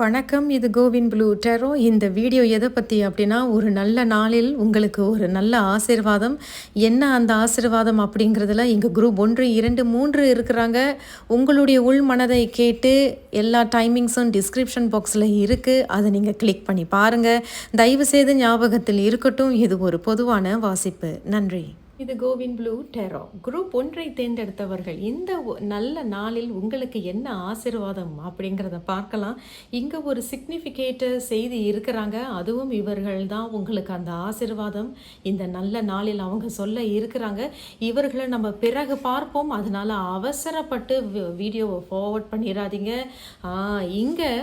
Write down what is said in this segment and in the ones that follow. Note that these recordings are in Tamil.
வணக்கம் இது கோவின் ப்ளூ டெரோ. இந்த வீடியோ எதை பற்றி அப்படின்னா ஒரு நல்ல நாளில் உங்களுக்கு ஒரு நல்ல ஆசீர்வாதம். என்ன அந்த ஆசீர்வாதம் அப்படிங்கிறதுல எங்கள் குரூப் ஒன்று இரண்டு மூன்று இருக்கிறாங்க. உங்களுடைய உள் மனதை கேட்டு எல்லா டைமிங்ஸும் டிஸ்கிரிப்ஷன் பாக்ஸில் இருக்குது அதை நீங்கள் கிளிக் பண்ணி பாருங்கள் தயவுசெய்து ஞாபகத்தில் இருக்கட்டும். இது ஒரு பொதுவான வாசிப்பு. நன்றி. இது கோவின் ப்ளூ டெரோ. குரூப் ஒன்றை தேர்ந்தெடுத்தவர்கள் இந்த ஒ- நல்ல நாளில் உங்களுக்கு என்ன ஆசீர்வாதம் அப்படிங்கிறத பார்க்கலாம். இங்கே ஒரு சிக்னிஃபிகேட்டர் செய்தி இருக்கிறாங்க. அதுவும் இவர்கள் தான் உங்களுக்கு அந்த ஆசிர்வாதம். இந்த நல்ல நாளில் அவங்க சொல்ல இருக்கிறாங்க. இவர்களை நம்ம பிறகு பார்ப்போம். அதனால் அவசரப்பட்டு வி- வீடியோவை ஃபார்வர்ட் பண்ணிடாதீங்க இங்கே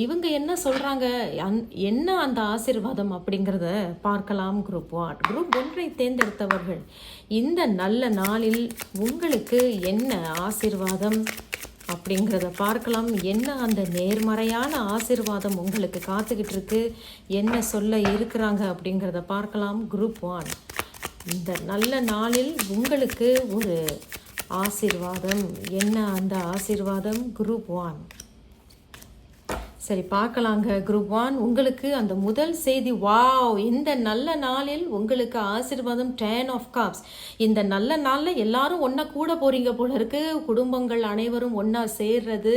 இவங்க என்ன சொல்கிறாங்க அந் என்ன அந்த ஆசீர்வாதம் அப்படிங்கிறத பார்க்கலாம் குரூப் ஒன் குரூப் ஒன்றை தேர்ந்தெடுத்தவர்கள் இந்த நல்ல நாளில் உங்களுக்கு என்ன ஆசீர்வாதம் அப்படிங்கிறத பார்க்கலாம். என்ன அந்த நேர்மறையான ஆசிர்வாதம் உங்களுக்கு காத்துக்கிட்டு இருக்கு என்ன சொல்ல இருக்கிறாங்க அப்படிங்கிறத பார்க்கலாம் குரூப் ஒன் இந்த நல்ல நாளில் உங்களுக்கு ஒரு ஆசிர்வாதம். என்ன அந்த ஆசீர்வாதம்? குரூப் ஒன் சரி பார்க்கலாங்க. குரூப் ஒன் உங்களுக்கு அந்த முதல் செய்தி வாவ் இந்த நல்ல நாளில் உங்களுக்கு ஆசீர்வாதம் டேன் ஆஃப் காப்ஸ் இந்த நல்ல நாளில் எல்லாரும் ஒன்றா கூட போகிறீங்க போல இருக்கு. குடும்பங்கள் அனைவரும் ஒன்றா சேர்றது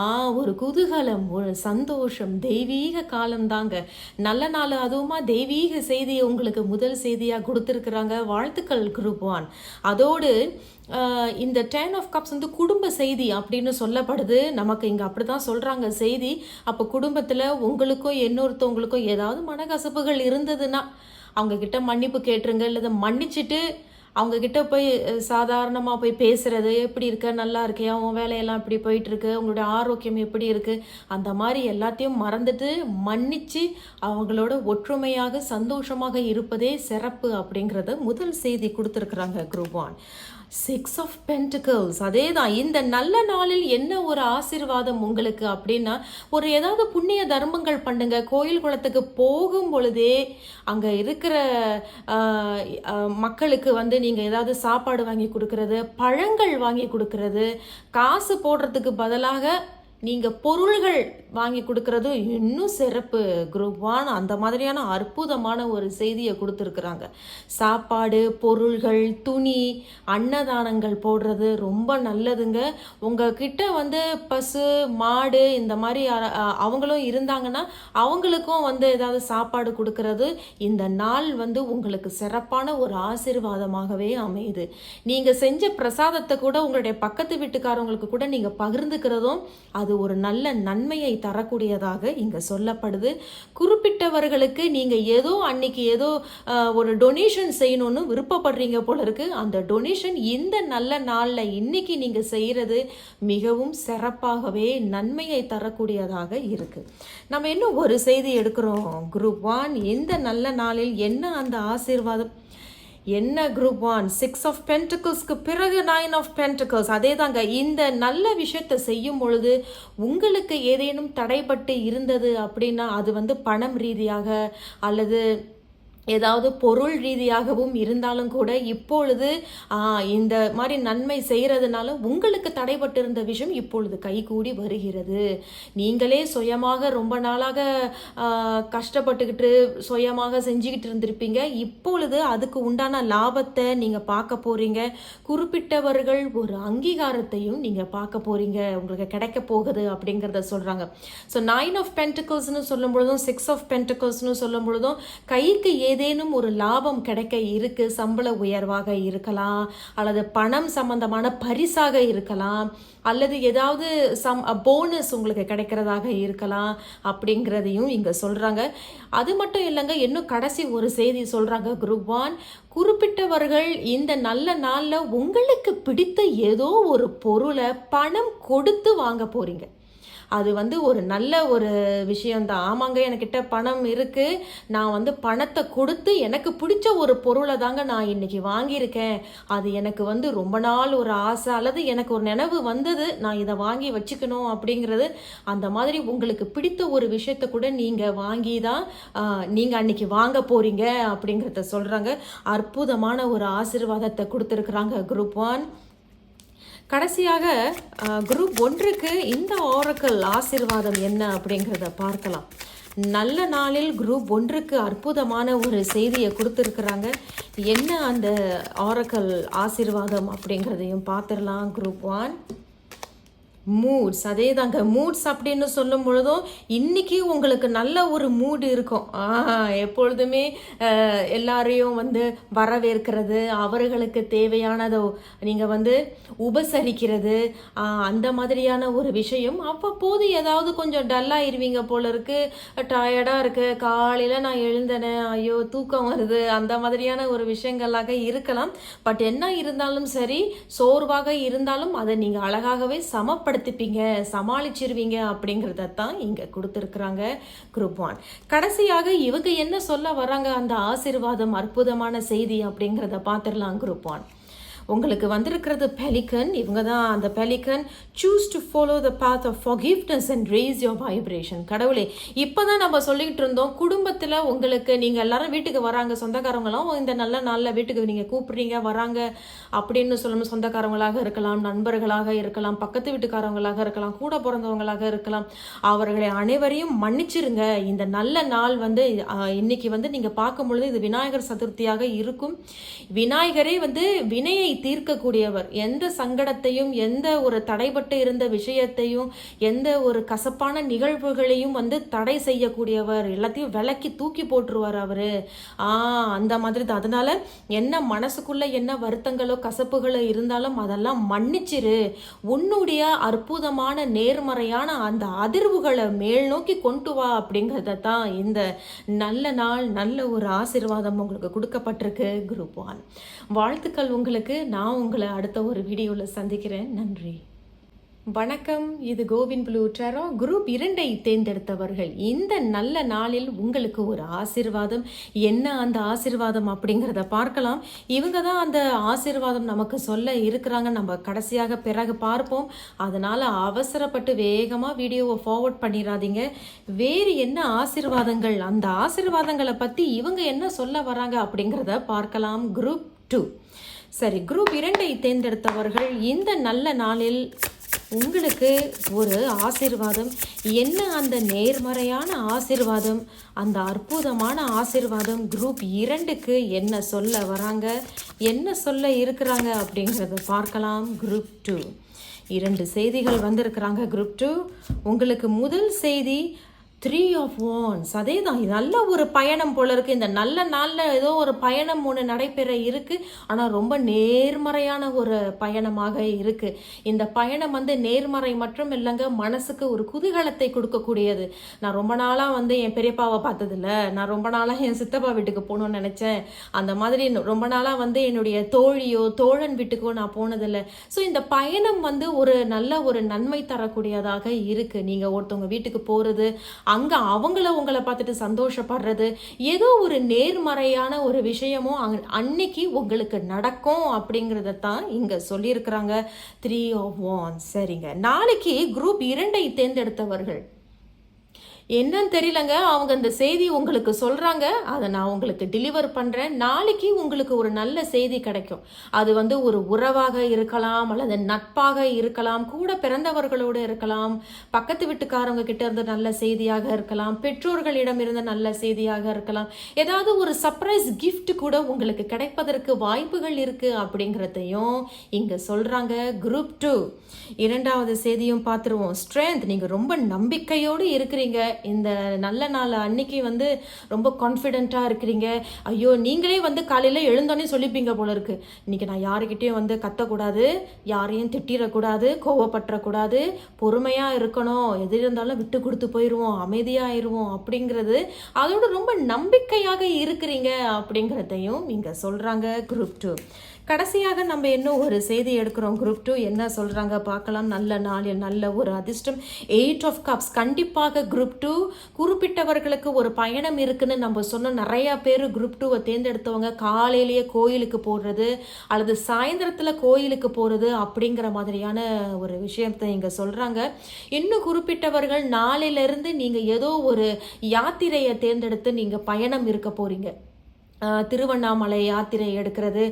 ஆ ஒரு குதூகலம் ஒரு சந்தோஷம் தெய்வீக காலம்தாங்க நல்ல நாள் அதுவுமா தெய்வீக செய்தியை உங்களுக்கு முதல் செய்தியாக கொடுத்துருக்குறாங்க. வாழ்த்துக்கள் குரூப் ஒன் அதோடு இந்த டேன் ஆஃப் கப்ஸ் வந்து குடும்ப செய்தி அப்படின்னு சொல்லப்படுது. நமக்கு இங்கே அப்படி தான் சொல்கிறாங்க செய்தி. அப்போ குடும்பத்தில் உங்களுக்கும் இன்னொருத்தவங்களுக்கும் ஏதாவது மனக்கசப்புகள் இருந்ததுன்னா அவங்கக்கிட்ட மன்னிப்பு கேட்டுருங்க. இல்லை மன்னிச்சிட்டு அவங்கக்கிட்ட போய் சாதாரணமாக போய் பேசுகிறது எப்படி இருக்க? நல்லா இருக்கியா? உன் வேலையெல்லாம் எப்படி போயிட்டுருக்கு? உங்களுடைய ஆரோக்கியம் எப்படி இருக்குது அந்த மாதிரி எல்லாத்தையும் மறந்துட்டு மன்னிச்சு அவங்களோட ஒற்றுமையாக சந்தோஷமாக இருப்பதே சிறப்பு அப்படிங்கிறத முதல் செய்தி கொடுத்துருக்குறாங்க group one. Six of pentacles அதே தான் இந்த நல்ல நாளில் என்ன ஒரு ஆசீர்வாதம் உங்களுக்கு அப்படின்னா ஒரு ஏதாவது புண்ணிய தர்மங்கள் பண்ணுங்க. கோயில் குளத்துக்கு போகும் பொழுதே அங்கே இருக்கிற மக்களுக்கு வந்து நீங்கள் ஏதாவது சாப்பாடு வாங்கி கொடுக்கறது பழங்கள் வாங்கி கொடுக்கறது காசு போடுறதுக்கு பதிலாக நீங்கள் பொருள்கள் வாங்கி கொடுக்கறது இன்னும் சிறப்பு. குரூப் அந்த மாதிரியான அற்புதமான ஒரு செய்தியை கொடுத்துருக்குறாங்க. சாப்பாடு பொருள்கள் துணி அன்னதானங்கள் போடுறது ரொம்ப நல்லதுங்க. உங்ககிட்ட வந்து பசு மாடு இந்த மாதிரி அவங்களும் இருந்தாங்கன்னா அவங்களுக்கும் வந்து ஏதாவது சாப்பாடு கொடுக்கறது இந்த நாள் வந்து உங்களுக்கு சிறப்பான ஒரு ஆசீர்வாதமாகவே அமையுது. நீங்கள் செஞ்ச பிரசாதத்தை கூட உங்களுடைய பக்கத்து வீட்டுக்காரவங்களுக்கு கூட நீங்கள் பகிர்ந்துக்கிறதும் அது அது ஒரு நல்ல நன்மையை தரக்கூடியதாக இங்கே சொல்லப்படுது. குறிப்பிட்டவர்களுக்கு நீங்கள் ஏதோ அன்னைக்கு ஏதோ ஒரு டொனேஷன் செய்யணும்னு விருப்பப்படுறீங்க போல இருக்கு. அந்த டொனேஷன் இந்த நல்ல நாளில் இன்னைக்கு நீங்கள் செய்கிறது மிகவும் சிறப்பாகவே நன்மையை தரக்கூடியதாக இருக்கு. நம்ம இன்னும் ஒரு செய்தி எடுக்கிறோம். குரூப் ஒன் இந்த நல்ல நாளில் என்ன அந்த ஆசீர்வாதம்? என்ன குரூப் ஒன் சிக்ஸ் ஆஃப் பென்டிகல்ஸ்க்கு பிறகு நைன் ஆஃப் பென்டிகல்ஸ் அதே தாங்க இந்த நல்ல விஷயத்தை செய்யும் பொழுது உங்களுக்கு ஏதேனும் தடைப்பட்டு இருந்தது அப்படின்னா அது வந்து பணம் ரீதியாக அல்லது ஏதாவது பொருள் ரீதியாகவும் இருந்தாலும் கூட இப்பொழுது இந்த மாதிரி நன்மை செய்கிறதுனால உங்களுக்கு தடைப்பட்டிருந்த விஷயம் இப்பொழுது கைகூடி வருகிறது. நீங்களே சுயமாக ரொம்ப நாளாக கஷ்டப்பட்டுக்கிட்டு சுயமாக செஞ்சுக்கிட்டு இருந்திருப்பீங்க. இப்பொழுது அதுக்கு உண்டான லாபத்தை நீங்கள் பார்க்க போகிறீங்க குறிப்பிட்டவர்கள் ஒரு அங்கீகாரத்தையும் நீங்கள் பார்க்க போகிறீங்க உங்களுக்கு கிடைக்க போகுது அப்படிங்கிறத சொல்கிறாங்க ஸோ நைன் ஆஃப் பென்டிகல்ஸ்னு சொல்லும் பொழுதும் சிக்ஸ் ஆஃப் பென்டிகல்ஸ்னு சொல்லும் பொழுதும் கைக்கு ஏதேனும் ஒரு லாபம் கிடைக்க இருக்கு சம்பள உயர்வாக இருக்கலாம் அல்லது பணம் சம்பந்தமான பரிசாக இருக்கலாம் அல்லது ஏதாவது சம் போனஸ் உங்களுக்கு கிடைக்கிறதாக இருக்கலாம் அப்படிங்கிறதையும் இங்கே சொல்கிறாங்க அது மட்டும் இல்லைங்க இன்னும் கடைசி ஒரு செய்தி சொல்கிறாங்க குரூப் ஒன் குறிப்பிட்டவர்கள் இந்த நல்ல நாளில் உங்களுக்கு பிடித்த ஏதோ ஒரு பொருளை பணம் கொடுத்து வாங்க போகிறீங்க அது வந்து ஒரு நல்ல ஒரு விஷயம்தான். ஆமாங்க என்கிட்ட பணம் இருக்கு. நான் வந்து பணத்தை கொடுத்து எனக்கு பிடிச்ச ஒரு பொருளை தாங்க நான் இன்னைக்கு வாங்கியிருக்கேன். அது எனக்கு வந்து ரொம்ப நாள் ஒரு ஆசை அல்லது எனக்கு ஒரு நினைவு வந்தது நான் இதை வாங்கி வச்சுக்கணும் அப்படிங்கிறது அந்த மாதிரி உங்களுக்கு பிடித்த ஒரு விஷயத்தை கூட நீங்கள் வாங்கி தான் நீங்கள் அன்னைக்கு வாங்க போறீங்க அப்படிங்கிறத சொல்கிறாங்க அற்புதமான ஒரு ஆசீர்வாதத்தை கொடுத்துருக்குறாங்க குரூப் ஒன். கடைசியாக குரூப் ஒன்றுக்கு இந்த ஓரக்கல் ஆசிர்வாதம் என்ன அப்படிங்கிறத பார்க்கலாம். நல்ல நாளில் குரூப் ஒன்றுக்கு அற்புதமான ஒரு செய்தியை கொடுத்துருக்குறாங்க. என்ன அந்த ஆரக்கல் ஆசிர்வாதம் அப்படிங்கிறதையும் பார்த்துடலாம். Group one. மூட்ஸ் அதே தாங்க மூட்ஸ் அப்படின்னு சொல்லும் பொழுதும் இன்னைக்கு உங்களுக்கு நல்ல ஒரு மூடு இருக்கும். எப்பொழுதுமே எல்லாரையும் வந்து வரவேற்கிறது அவர்களுக்கு தேவையானதோ நீங்கள் வந்து உபசரிக்கிறது அந்த மாதிரியான ஒரு விஷயம். அவ்வப்போது ஏதாவது கொஞ்சம் டல்லாயிருவீங்க போல இருக்கு டயர்டாக இருக்கு. காலையில் நான் எழுந்தேனே ஐயோ தூக்கம் வருது அந்த மாதிரியான ஒரு விஷயங்களாக இருக்கலாம். பட் என்ன இருந்தாலும் சரி சோர்வாக இருந்தாலும் அதை நீங்கள் அழகாகவே சமப்படுத்திப்பீங்க சமாளிச்சிருவீங்க அப்படிங்கிறத தான் இங்கே கொடுத்துருக்குறாங்க குரூப் ஒன் கடைசியாக இவங்க என்ன சொல்ல வராங்க அந்த ஆசீர்வாதம் அற்புதமான செய்தி அப்படிங்கிறத பார்த்துடலாம் குரூப் ஒன் உங்களுக்கு வந்திருக்கிறது பெலிகன் இவங்க தான் அந்த pelican choose to follow the path of forgiveness and raise your vibration கடவுளே இப்போ தான் நம்ம சொல்லிக்கிட்டு இருந்தோம் குடும்பத்தில் உங்களுக்கு நீங்கள் எல்லாரும் வீட்டுக்கு வராங்க சொந்தக்காரங்களும் இந்த நல்ல நாளில் வீட்டுக்கு நீங்கள் கூப்பிடுறீங்க வராங்க அப்படின்னு சொல்லணும் சொந்தக்காரங்களாக இருக்கலாம் நண்பர்களாக இருக்கலாம் பக்கத்து வீட்டுக்காரங்களாக இருக்கலாம் கூட பிறந்தவங்களாக இருக்கலாம். அவர்களை அனைவரையும் மன்னிச்சிருங்க. இந்த நல்ல நாள் வந்து இன்னைக்கு வந்து நீங்கள் பார்க்கும் பொழுது இது விநாயகர் சதுர்த்தியாக இருக்கும். விநாயகரே வந்து வினையை தீர்க்கக்கூடியவர். எந்த சங்கடத்தையும் எந்த ஒரு தடைபட்டு இருந்த விஷயத்தையும் எந்த ஒரு கசப்பான நிகழ்வுகளையும் வந்து தடை செய்யக்கூடியவர். எல்லாத்தையும் விலக்கி தூக்கி போட்டுருவார் அவர். ஆ அந்த மாதிரி தான். அதனால என்ன மனசுக்குள்ள என்ன வருத்தங்களோ கசப்புகளோ இருந்தாலும் அதெல்லாம் மன்னிச்சிரு. உன்னுடைய அற்புதமான நேர்மறையான அந்த அதிர்வுகளை மேல் நோக்கி கொண்டு வா அப்படிங்கிறத தான் இந்த நல்ல நாள் நல்ல ஒரு ஆசீர்வாதம் உங்களுக்கு கொடுக்கப்பட்டிருக்கு. Group one. வாழ்த்துக்கள் உங்களுக்கு. நான் உங்களை அடுத்த ஒரு வீடியோவில் சந்திக்கிறேன். நன்றி. வணக்கம். இது கோவிந்த் புலு டெரோ. குரூப் இரண்டை தேர்ந்தெடுத்தவர்கள் இந்த நல்ல நாளில் உங்களுக்கு ஒரு ஆசீர்வாதம். என்ன அந்த ஆசிர்வாதம் அப்படிங்கிறத பார்க்கலாம். இவங்க தான் அந்த ஆசிர்வாதம் நமக்கு சொல்ல இருக்கிறாங்க. நம்ம கடைசியாக பிறகு பார்ப்போம். அதனால் அவசரப்பட்டு வேகமாக வீடியோவை ஃபார்வர்ட் பண்ணிடாதீங்க. வேறு என்ன ஆசிர்வாதங்கள்? அந்த ஆசீர்வாதங்களை பற்றி இவங்க என்ன சொல்ல வராங்க அப்படிங்கிறத பார்க்கலாம். Group two. சரி குரூப் இரண்டை தேர்ந்தெடுத்தவர்கள் இந்த நல்ல நாளில் உங்களுக்கு ஒரு ஆசீர்வாதம் என்ன அந்த நேர்மறையான ஆசிர்வாதம் அந்த அற்புதமான ஆசீர்வாதம் குரூப் இரண்டுக்கு என்ன சொல்ல வராங்க என்ன சொல்ல இருக்கிறாங்க அப்படிங்கிறத பார்க்கலாம் குரூப் டூ இரண்டு செய்திகள் வந்திருக்கிறாங்க குரூப் டூ உங்களுக்கு முதல் செய்தி த்ரீ ஆஃப் ஒன்ஸ் அதே தான் நல்ல ஒரு பயணம் போல இருக்குது இந்த நல்ல நாளில் ஏதோ ஒரு பயணம் ஒன்று நடைபெற இருக்கு. ஆனால் ரொம்ப நேர்மறையான ஒரு பயணமாக இருக்குது இந்த பயணம் வந்து நேர்மறை மட்டும் இல்லைங்க மனசுக்கு ஒரு குதூகலத்தை கொடுக்கக்கூடியது. நான் ரொம்ப நாளாக வந்து என் பெரியப்பாவை பார்த்ததில்ல. நான் ரொம்ப நாளாக என் சித்தப்பா வீட்டுக்கு போகணும்னு நினச்சேன். அந்த மாதிரி ரொம்ப நாளாக வந்து என்னுடைய தோழியோ தோழன் வீட்டுக்கோ நான் போனதில்லை. ஸோ இந்த பயணம் வந்து ஒரு நல்ல ஒரு நன்மை தரக்கூடியதாக இருக்கு. நீங்கள் ஒருத்தவங்க வீட்டுக்கு போகிறது அங்கே அவங்கள உங்களை பார்த்துட்டு சந்தோஷப்படுறது ஏதோ ஒரு நேர்மறையான ஒரு விஷயமும் அங் அன்னைக்கு உங்களுக்கு நடக்கும் அப்படிங்கிறத தான் இங்கே சொல்லியிருக்கிறாங்க. த்ரீ ஆஃப் ஒன் சரிங்க. நாளைக்கு குரூப் இரண்டை தேர்ந்தெடுத்தவர்கள். என்னன்னு தெரியலங்க. அவங்க அந்த செய்தி உங்களுக்கு சொல்கிறாங்க அதை நான் உங்களுக்கு டெலிவர் பண்ணுறேன் நாளைக்கு உங்களுக்கு ஒரு நல்ல செய்தி கிடைக்கும். அது வந்து ஒரு உறவாக இருக்கலாம் அல்லது நட்பாக இருக்கலாம் கூட பிறந்தவர்களோடு இருக்கலாம் பக்கத்து வீட்டுக்காரவங்க கிட்ட இருந்து நல்ல செய்தியாக இருக்கலாம் பெற்றோர்களிடம் இருந்து நல்ல செய்தியாக இருக்கலாம். ஏதாவது ஒரு சர்ப்ரைஸ் கிஃப்ட் கூட உங்களுக்கு கிடைப்பதற்கு வாய்ப்புகள் இருக்குது அப்படிங்கிறதையும் இங்கே சொல்கிறாங்க குரூப் டூ இரண்டாவது செய்தியும் பார்த்துருவோம். ஸ்ட்ரென்த் நீங்கள் ரொம்ப நம்பிக்கையோடு இருக்கிறீங்க. இந்த நல்ல நாள் அன்னைக்கு வந்து ரொம்ப கான்ஃபிடென்ட்டாக இருக்கிறீங்க. ஐயோ நீங்களே வந்து காலையில் எழுந்தோடனே சொல்லிப்பீங்க போல இருக்கு. இன்னைக்கு நான் யாருக்கிட்டையும் வந்து கத்தக்கூடாது யாரையும் திட்டிடக்கூடாது கோவப்பட்டுறக்கூடாது பொறுமையாக இருக்கணும். எது இருந்தாலும் விட்டு கொடுத்து போயிடுவோம் அமைதியாயிருவோம் அப்படிங்கிறது அதோட ரொம்ப நம்பிக்கையாக இருக்கிறீங்க அப்படிங்கிறதையும் இங்கே சொல்கிறாங்க குரூப் டூ கடைசியாக நம்ம இன்னும் ஒரு செய்தி எடுக்கிறோம் குரூப் டூ என்ன சொல்கிறாங்க பார்க்கலாம். நல்ல நாள் நல்ல ஒரு அதிர்ஷ்டம். எயிட் ஆஃப் கப்ஸ் கண்டிப்பாக குரூப் டூ டூ குறிப்பிட்டவர்களுக்கு ஒரு பயணம் இருக்குன்னு நம்ம சொன்ன நிறைய பேர் குரூப் டூவை தேர்ந்தெடுத்தவங்க காலையிலேயே கோயிலுக்கு போடுறது அல்லது சாயந்தரத்தில் கோயிலுக்கு போகிறது அப்படிங்கிற மாதிரியான ஒரு விஷயத்தை இங்கே சொல்கிறாங்க இன்னும் குறிப்பிட்டவர்கள் நாளையிலேருந்து நீங்கள் ஏதோ ஒரு யாத்திரையை தேர்ந்தெடுத்து நீங்கள் பயணம் இருக்க போகிறீங்க திருவண்ணாமலை யாத்திரை எடுக்கிறது.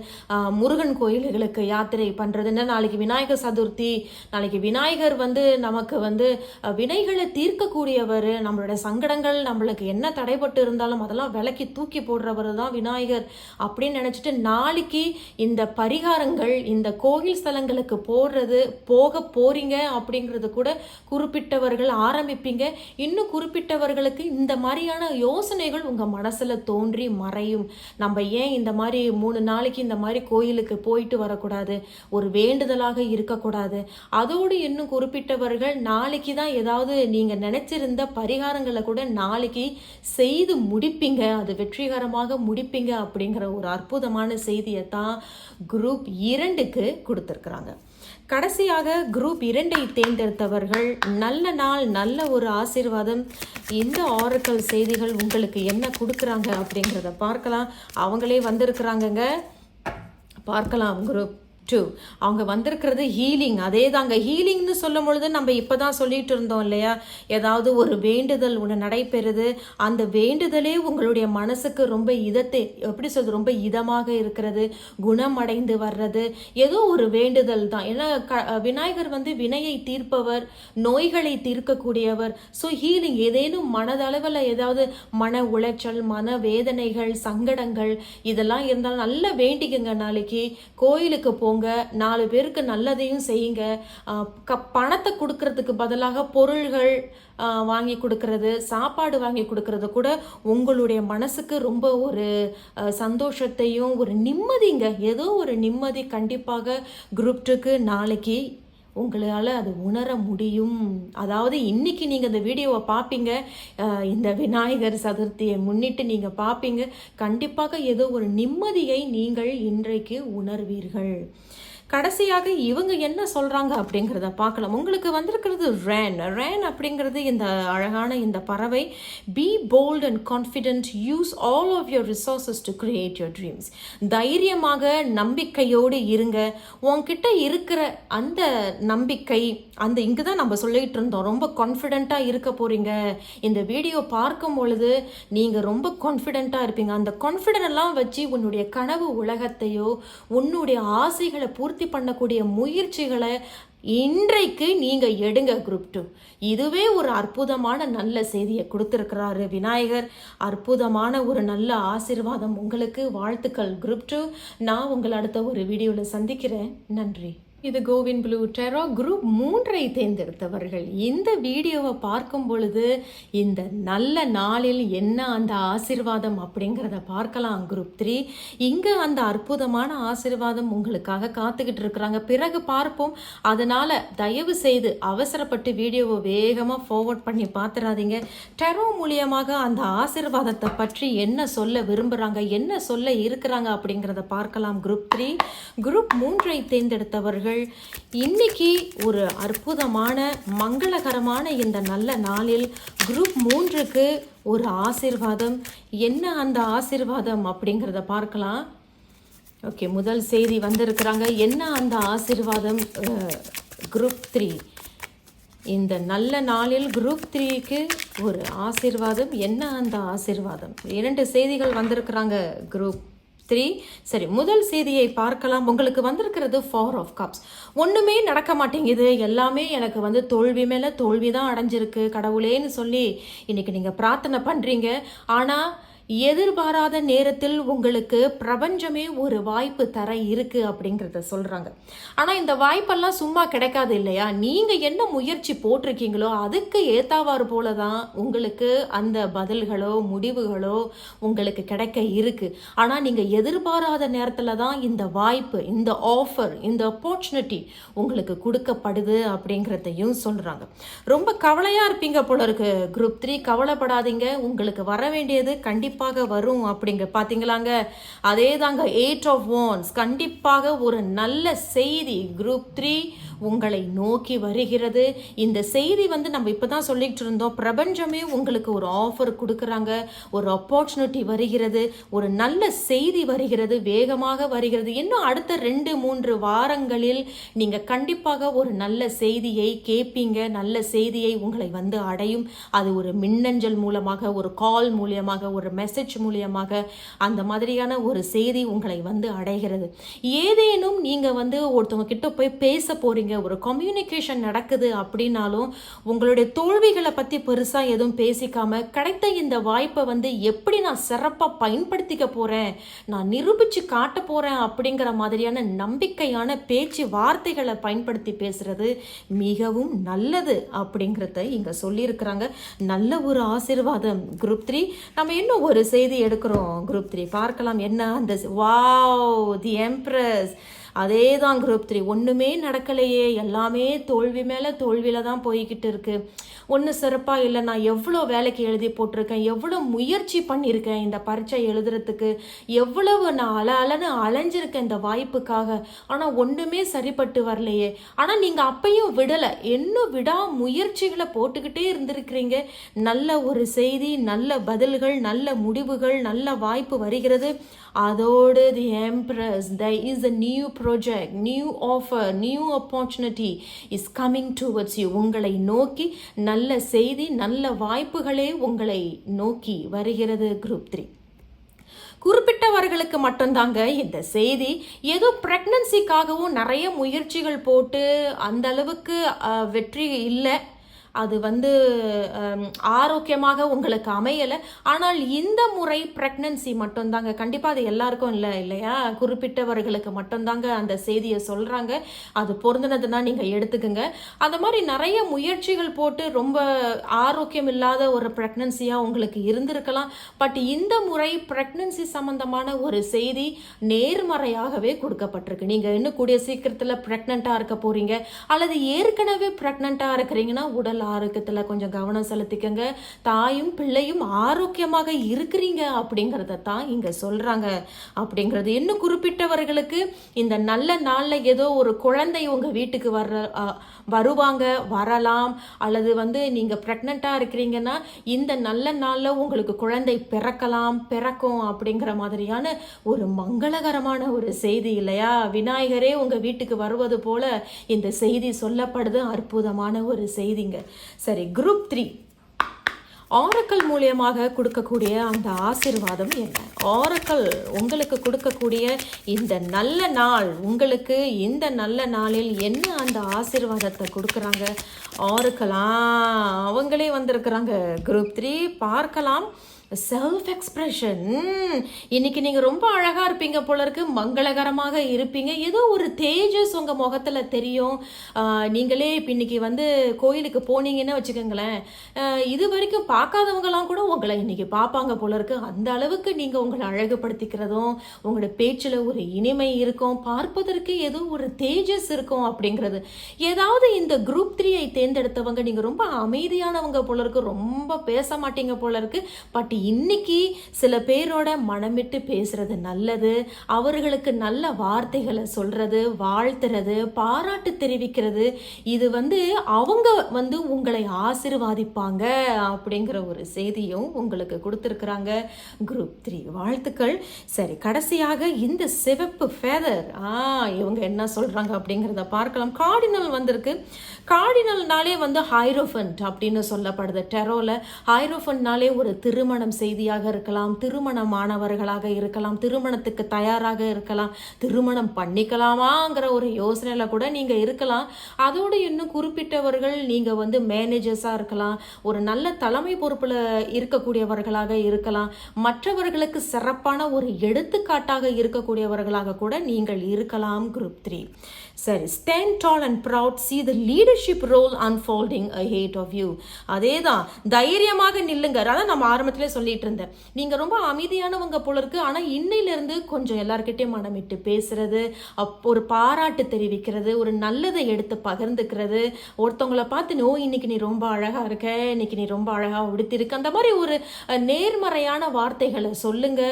முருகன் கோயில்களுக்கு யாத்திரை பண்ணுறதுன்னா நாளைக்கு விநாயகர் சதுர்த்தி நாளைக்கு விநாயகர் வந்து நமக்கு வந்து வினைகளை தீர்க்கக்கூடியவர் நம்மளோட சங்கடங்கள் நம்மளுக்கு என்ன தடைப்பட்டு இருந்தாலும் அதெல்லாம் விலக்கி தூக்கி போடுறவர் தான் விநாயகர். அப்படின்னு நினச்சிட்டு நாளைக்கு இந்த பரிகாரங்கள் இந்த கோயில் ஸ்தலங்களுக்கு போடுறது போக போறீங்க அப்படிங்கிறது கூட குறிப்பிட்டவர்கள் ஆரம்பிப்பீங்க. இன்னும் குறிப்பிட்டவர்களுக்கு இந்த மாதிரியான யோசனைகள் உங்கள் மனசில் தோன்றி மறையும். நம்ம ஏன் இந்த மாதிரி மூணு நாளைக்கு இந்த மாதிரி கோயிலுக்கு போயிட்டு வரக்கூடாது? ஒரு வேண்டுதலாக இருக்கக்கூடாது. அதோடு இன்னும் குறிப்பிட்டவர்கள் நாளைக்கு தான் ஏதாவது நீங்கள் நினச்சிருந்த பரிகாரங்களை கூட நாளைக்கு செய்து முடிப்பீங்க. அது வெற்றிகரமாக முடிப்பீங்க அப்படிங்கிற ஒரு அற்புதமான செய்தியை தான் குரூப் இரண்டுக்கு கொடுத்துருக்குறாங்க. கடைசியாக குரூப் இரண்டை தேர்ந்தெடுத்தவர்கள் நல்ல நாள் நல்ல ஒரு ஆசீர்வாதம் இந்த ஆரக்கல் செய்திகள் உங்களுக்கு என்ன கொடுக்குறாங்க அப்படிங்கிறத பார்க்கலாம். அவங்களே வந்திருக்கிறாங்கங்க. பார்க்கலாம் குரூப். டூ அவங்க வந்திருக்கிறது ஹீலிங் அதே தாங்க ஹீலிங்னு சொல்லும் பொழுது நம்ம இப்போ தான் சொல்லிட்டு இருந்தோம் இல்லையா? ஏதாவது ஒரு வேண்டுதல் ஒன்று நடைபெறுது. அந்த வேண்டுதலே உங்களுடைய மனசுக்கு ரொம்ப இதத்தை எப்படி சொல்றது ரொம்ப இதமாக இருக்கிறது. குணமடைந்து வர்றது. ஏதோ ஒரு வேண்டுதல் தான். ஏன்னா க விநாயகர் வந்து வினையை தீர்ப்பவர் நோய்களை தீர்க்கக்கூடியவர். ஸோ ஹீலிங் ஏதேனும் மனதளவில் ஏதாவது மன உளைச்சல் மன வேதனைகள் சங்கடங்கள் இதெல்லாம் இருந்தாலும் நல்லா வேண்டிக்கங்க நாளைக்கு. கோயிலுக்கு போங்க. நாலு பேருக்கு நல்லதையும் செய்யுங்க. க பணத்தை கொடுக்கறதுக்கு பதிலாக பொருள்கள் வாங்கி கொடுக்கறது சாப்பாடு வாங்கி கொடுக்கறது கூட உங்களுடைய மனசுக்கு ரொம்ப ஒரு சந்தோஷத்தையும் ஒரு நிம்மதிங்க. ஏதோ ஒரு நிம்மதி கண்டிப்பாக குரூப் டூக்கு நாளைக்கு உங்களால் அது உணர முடியும். அதாவது இன்னைக்கு நீங்கள் இந்த வீடியோவை பார்ப்பீங்க இந்த விநாயகர் சதுர்த்தியை முன்னிட்டு நீங்கள் பார்ப்பீங்க கண்டிப்பாக ஏதோ ஒரு நிம்மதியை நீங்கள் இன்றைக்கு உணர்வீர்கள். கடைசியாக இவங்க என்ன சொல்கிறாங்க அப்படிங்கிறத பார்க்கலாம். உங்களுக்கு வந்திருக்கிறது ரேன் ரேன் அப்படிங்கிறது இந்த அழகான இந்த பறவை. Be bold and confident use all of your resources to create your dreams தைரியமாக நம்பிக்கையோடு இருங்க. உன்கிட்ட இருக்கிற அந்த நம்பிக்கை அந்த இங்கே தான் நம்ம சொல்லிகிட்டு இருந்தோம். ரொம்ப கான்ஃபிடென்ட்டாக இருக்க போகிறீங்க இந்த வீடியோ பார்க்கும் பொழுது நீங்கள் ரொம்ப கான்ஃபிடென்ட்டாக இருப்பீங்க. அந்த கான்ஃபிடென்ட் எல்லாம் வச்சு உன்னுடைய கனவு உலகத்தையோ உன்னுடைய ஆசைகளை பூர்த்தி பண்ணக்கூடிய முயற்சிகளை இன்றைக்கு நீங்கள் எடுங்க குரூப் டூ இதுவே ஒரு அற்புதமான நல்ல செய்தியை கொடுத்துருக்கிறாரு விநாயகர். அற்புதமான ஒரு நல்ல ஆசீர்வாதம். உங்களுக்கு வாழ்த்துக்கள் குரூப் டூ நான் உங்களை அடுத்த ஒரு வீடியோவில் சந்திக்கிறேன். நன்றி. இது கோவின் ப்ளூ டெரோ குரூப் மூன்றை தேர்ந்தெடுத்தவர்கள். இந்த வீடியோவை பார்க்கும் பொழுது இந்த நல்ல நாளில் என்ன அந்த ஆசிர்வாதம் அப்படிங்கிறத பார்க்கலாம் குரூப் த்ரீ. இங்கே அந்த அற்புதமான ஆசிர்வாதம் உங்களுக்காக காத்துக்கிட்டு இருக்கிறாங்க. பிறகு பார்ப்போம். அதனால் தயவு செய்து அவசரப்பட்டு வீடியோவை வேகமாக ஃபார்வர்ட் பண்ணி பார்த்துறாதீங்க. டெரோ மூலியமாக அந்த ஆசிர்வாதத்தை பற்றி என்ன சொல்ல விரும்புகிறாங்க என்ன சொல்ல இருக்கிறாங்க அப்படிங்கிறத பார்க்கலாம் குரூப் த்ரீ. குரூப் மூன்றை தேர்ந்தெடுத்தவர்கள் இன்னைக்கு ஒரு அற்புதமான மங்களகரமான இந்த நல்ல நாளில் குரூப் மூன்றுக்கு ஒரு ஆசிர்வாதம். என்ன அந்த ஆசிர்வாதம் அப்படிங்கிறத பார்க்கலாம். ஓகே முதல் செய்தி வந்திருக்கிறாங்க. என்ன அந்த ஆசிர்வாதம்? குரூப் த்ரீ இந்த நல்ல நாளில் குரூப் த்ரீக்கு ஒரு ஆசிர்வாதம். என்ன அந்த ஆசிர்வாதம்? இரண்டு செய்திகள் வந்திருக்கிறாங்க குரூப் த்ரீ சரி முதல் செய்தியை பார்க்கலாம். உங்களுக்கு வந்திருக்கிறது ஃபார் ஆஃப் கப்ஸ் ஒன்றுமே நடக்க மாட்டேங்குது. எல்லாமே எனக்கு வந்து தோல்வி மேலே தோல்வி தான் அடைஞ்சிருக்கு. கடவுளேன்னு சொல்லி இன்றைக்கி நீங்கள் பிரார்த்தனை பண்ணுறீங்க ஆனால் எதிர்பாராத நேரத்தில் உங்களுக்கு பிரபஞ்சமே ஒரு வாய்ப்பு தர இருக்கு அப்படிங்கிறத சொல்றாங்க. ஆனா இந்த வாய்ப்பெல்லாம் சும்மா கிடைக்காது இல்லையா? நீங்க என்ன முயற்சி போட்டிருக்கீங்களோ அதுக்கு ஏத்தாவாறு போல தான் உங்களுக்கு அந்த பதில்களோ முடிவுகளோ உங்களுக்கு கிடைக்க இருக்கு. ஆனா நீங்க எதிர்பாராத நேரத்துல தான் இந்த வாய்ப்பு இந்த ஆஃபர் இந்த ஆப்பர்ச்சுனிட்டி உங்களுக்கு கொடுக்கப்படுது அப்படிங்கிறதையும் சொல்றாங்க. ரொம்ப கவலையா இருப்பீங்க போல இருக்கு. குரூப் த்ரீ கவலைப்படாதீங்க. உங்களுக்கு வர வேண்டியது கண்டிப்பாக வரும் அப்படிங்க. பார்த்தீங்களாங்க அதே தாங்க எயிட் ஆஃப் வான்ஸ் கண்டிப்பாக ஒரு நல்ல செய்தி. குரூப் த்ரீ உங்களை நோக்கி வருகிறது. இந்த செய்தி வந்து நம்ம இப்போ தான் சொல்லிக்கிட்டு இருந்தோம். பிரபஞ்சமே உங்களுக்கு ஒரு ஆஃபர் கொடுக்குறாங்க. ஒரு ஆப்பர்ச்சுனிட்டி வருகிறது. ஒரு நல்ல செய்தி வருகிறது. வேகமாக வருகிறது. இன்னும் அடுத்த ரெண்டு மூன்று வாரங்களில் நீங்கள் கண்டிப்பாக ஒரு நல்ல செய்தியை கேட்பீங்க நல்ல செய்தியை உங்களை வந்து அடையும். அது ஒரு மின்னஞ்சல் மூலமாக ஒரு கால் மூலியமாக ஒரு மெசேஜ் மூலியமாக அந்த மாதிரியான ஒரு செய்தி உங்களை வந்து அடைகிறது. ஏதேனும் நீங்கள் வந்து ஒருத்தவங்க கிட்ட போய் பேச போகிறீங்க போறீங்க ஒரு கம்யூனிகேஷன் நடக்குது அப்படின்னாலும் உங்களுடைய தோல்விகளை பற்றி பெருசாக எதுவும் பேசிக்காமல் கிடைத்த இந்த வாய்ப்பை வந்து எப்படி நான் சிறப்பாக பயன்படுத்திக்க போகிறேன் நான் நிரூபித்து காட்ட போகிறேன் அப்படிங்கிற மாதிரியான நம்பிக்கையான பேச்சு வார்த்தைகளை பயன்படுத்தி பேசுகிறது மிகவும் நல்லது அப்படிங்கிறத இங்கே சொல்லியிருக்கிறாங்க. நல்ல ஒரு ஆசீர்வாதம். குரூப் த்ரீ நம்ம இன்னும் ஒரு செய்தி எடுக்கிறோம். குரூப் த்ரீ பார்க்கலாம். என்ன அந்த வாவ் தி எம்ப்ரஸ் அதே தான் குரூப் த்ரீ ஒன்றுமே நடக்கலையே. எல்லாமே தோல்வி மேலே தோல்வியில் தான் போய்கிட்டு இருக்குது ஒன்று சிறப்பாக இல்லை. நான் எவ்வளோ வேலைக்கு எழுதி போட்டிருக்கேன். எவ்வளோ முயற்சி பண்ணியிருக்கேன் இந்த பரீட்சை எழுதுறதுக்கு. எவ்வளவு நான் அல அலன்னு அலைஞ்சிருக்கேன் இந்த வாய்ப்புக்காக. ஆனால் ஒன்றுமே சரிப்பட்டு வரலையே. ஆனால் நீங்கள் அப்பையும் விடலை. இன்னும் விடா முயற்சிகளை போட்டுக்கிட்டே இருந்திருக்கிறீங்க. நல்ல ஒரு செய்தி நல்ல பதில்கள் நல்ல முடிவுகள் நல்ல வாய்ப்பு வருகிறது. அதோடு the empress the is a new project new offer new opportunity is coming towards you உங்களை நோக்கி நல்ல செய்தி நல்ல வாய்ப்புகளே உங்களை நோக்கி வருகிறது குரூப் த்ரீ குறிப்பிட்டவர்களுக்கு மட்டும்தாங்க இந்த செய்தி. ஏதோ ப்ரெக்னன்சிக்காகவும் நிறைய முயற்சிகள் போட்டு அந்த அளவுக்கு வெற்றி இல்லை. அது வந்து ஆரோக்கியமாக உங்களுக்கு அமையலை. ஆனால் இந்த முறை ப்ரெக்னன்சி மட்டும்தாங்க. கண்டிப்பாக அது எல்லாருக்கும் இல்லை இல்லையா? குறிப்பிட்டவர்களுக்கு மட்டும்தாங்க அந்த செய்தியை சொல்கிறாங்க அது பொருந்தினதுன்னா நீங்கள் எடுத்துக்கோங்க. அந்த மாதிரி நிறைய முயற்சிகள் போட்டு ரொம்ப ஆரோக்கியம் இல்லாத ஒரு ப்ரெக்னன்சியாக உங்களுக்கு இருந்திருக்கலாம். பட் இந்த முறை ப்ரெக்னன்சி சம்மந்தமான ஒரு செய்தி நேர்மறையாகவே கொடுக்கப்பட்டிருக்கு. நீங்கள் இன்னும் கூடிய சீக்கிரத்தில் ப்ரெக்னெண்ட்டாக இருக்க போகிறீங்க அல்லது ஏற்கனவே ப்ரெக்னெண்ட்டாக இருக்கிறீங்கன்னா உடல் ஆரோக்கியத்தில் கொஞ்சம் கவனம் செலுத்திக்கங்க. தாயும் பிள்ளையும் ஆரோக்கியமாக இருக்கிறீங்க அப்படிங்கிறத தான் இங்கே சொல்கிறாங்க அப்படிங்கிறது இன்னும் குறிப்பிட்டவர்களுக்கு இந்த நல்ல நாளில் ஏதோ ஒரு குழந்தை உங்கள் வீட்டுக்கு வர்ற வருவாங்க வரலாம். அல்லது வந்து நீங்கள் ப்ரெக்னெண்ட்டாக இருக்கிறீங்கன்னா இந்த நல்ல நாளில் உங்களுக்கு குழந்தை பிறக்கலாம் பிறக்கும் அப்படிங்கிற மாதிரியான ஒரு மங்களகரமான ஒரு செய்தி இல்லையா? விநாயகரே உங்கள் வீட்டுக்கு வருவது போல இந்த செய்தி சொல்லப்படுது. அற்புதமான ஒரு செய்திங்க. சரி குரூப் த்ரீ ஆரக்கல் மூலியமாக கொடுக்கக்கூடிய அந்த ஆசீர்வாதம் என்ன? ஆரக்கல் உங்களுக்கு கொடுக்கக்கூடிய இந்த நல்ல நாள் உங்களுக்கு இந்த நல்ல நாளில் என்ன அந்த ஆசிர்வாதத்தை கொடுக்குறாங்க? ஆரக்கலாம் அவங்களே வந்திருக்கிறாங்க. குரூப் த்ரீ பார்க்கலாம். செல்ஃப் எக்ஸ்பிரஷன் இன்னைக்கு நீங்கள் ரொம்ப அழகாக இருப்பீங்க போல இருக்கு. மங்களகரமாக இருப்பீங்க. ஏதோ ஒரு தேஜஸ் உங்கள் முகத்தில் தெரியும். நீங்களே இப்போ இன்னைக்கு வந்து கோயிலுக்கு போனீங்கன்னு வச்சுக்கோங்களேன். இது வரைக்கும் பார்க்காதவங்கலாம் கூட உங்களை இன்னைக்கு பார்ப்பாங்க போல இருக்கு. அந்த அளவுக்கு நீங்கள் உங்களை அழகுபடுத்திக்கிறதும் உங்களோட பேச்சில் ஒரு இனிமை இருக்கும். பார்ப்பதற்கு ஏதோ ஒரு தேஜஸ் இருக்கும் அப்படிங்கிறது. ஏதாவது இந்த குரூப் த்ரீயை தேர்ந்தெடுத்தவங்க நீங்கள் ரொம்ப அமைதியானவங்க போல இருக்கு. ரொம்ப பேச மாட்டீங்க போல இருக்கு. பட் இன்னைக்கு சில பேரோட மனமிட்டு பேசுறது நல்லது அவர்களுக்கு நல்ல வார்த்தைகளை சொல்றது வாழ்த்துறது பாராட்டு தெரிவிக்கிறது இது வந்து அவங்க வந்து உங்களை ஆசிர்வாதிப்பாங்க அப்படிங்கிற ஒரு செய்தியும் உங்களுக்கு கொடுத்துருக்குறாங்க. குரூப் த்ரீ வாழ்த்துக்கள். சரி கடைசியாக இந்த சிவப்பு ஃபேதர் ஆ இவங்க என்ன சொல்றாங்க அப்படிங்கிறத பார்க்கலாம். கார்டினல் வந்திருக்கு. கார்டினல்னாலே வந்து ஹைரோஃபன்ட் அப்படின்னு சொல்லப்படுது. டெரோல ஹைரோஃபன்ட்னாலே ஒரு திருமணம் செய்தியாக இருக்கலாம் திருமணமானவர்களாக இருக்கலாம் திருமணத்துக்கு தயாராக இருக்கலாம் திருமணம் பண்ணிக்கலாமாங்கிற ஒரு யோசனையில் கூட நீங்கள் இருக்கலாம். அதோடு இன்னும் குறிப்பிட்டவர்கள் நீங்கள் வந்து மேனேஜர்ஸாக இருக்கலாம் ஒரு நல்ல தலைமை பொறுப்பில் இருக்கக்கூடியவர்களாக இருக்கலாம். மற்றவர்களுக்கு சிறப்பான ஒரு எடுத்துக்காட்டாக இருக்கக்கூடியவர்களாக கூட நீங்கள் இருக்கலாம் குரூப் த்ரீ சரி stand tall and proud see the leadership role unfolding ahead of you அதே தான் தைரியமாக நில்லுங்க. அதான் நம்ம ஆரம்பத்திலே சொல்லிட்டு இருந்தேன். நீங்கள் ரொம்ப அமைதியானவங்க போல இருக்கு. ஆனால் இன்னையிலேருந்து கொஞ்சம் எல்லார்கிட்டயும் மனமிட்டு பேசுறது அப் ஒரு பாராட்டு தெரிவிக்கிறது ஒரு நல்லதை எடுத்து பகிர்ந்துக்கிறது. ஒருத்தவங்கள பார்த்து நோ இன்னைக்கு நீ ரொம்ப அழகாக இருக்க இன்னைக்கு நீ ரொம்ப அழகாக உடுத்திருக்க. அந்த மாதிரி ஒரு நேர்மறையான வார்த்தைகளை சொல்லுங்க.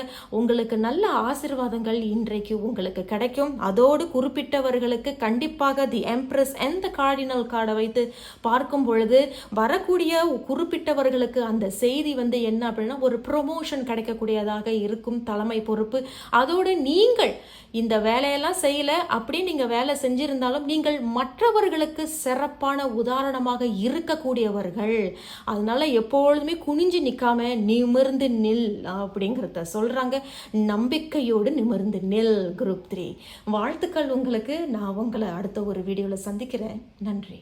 உங்களுக்கு நல்ல ஆசீர்வாதங்கள் இன்றைக்கு உங்களுக்கு கிடைக்கும். அதோடு குறிப்பிட்டவர்களுக்கு கண்டிப்பாக the empress and the cardinal கார்டை வைத்து பார்க்கும் பொழுது வரக்கூடிய குறிப்பிட்டவர்களுக்கு அந்த செய்தி வந்து என்ன அப்படின்னா ஒரு ப்ரொமோஷன் கிடைக்கக்கூடியதாக இருக்கும் தலைமை பொறுப்பு. அதோடு நீங்கள் இந்த வேலையெல்லாம் செய்யலை அப்படி நீங்கள் வேலை செஞ்சிருந்தாலும் நீங்கள் மற்றவர்களுக்கு சிறப்பான உதாரணமாக இருக்கக்கூடியவர்கள். அதனால் எப்பொழுதுமே குனிஞ்சு நிற்காம நிமிர்ந்து நில் அப்படிங்கிறத சொல்கிறாங்க நம்பிக்கையோடு நிமிர்ந்து நில் குரூப் த்ரீ. வாழ்த்துக்கள் உங்களுக்கு. நான் உங்களை அடுத்த ஒரு வீடியோவில் சந்திக்கிறேன். நன்றி.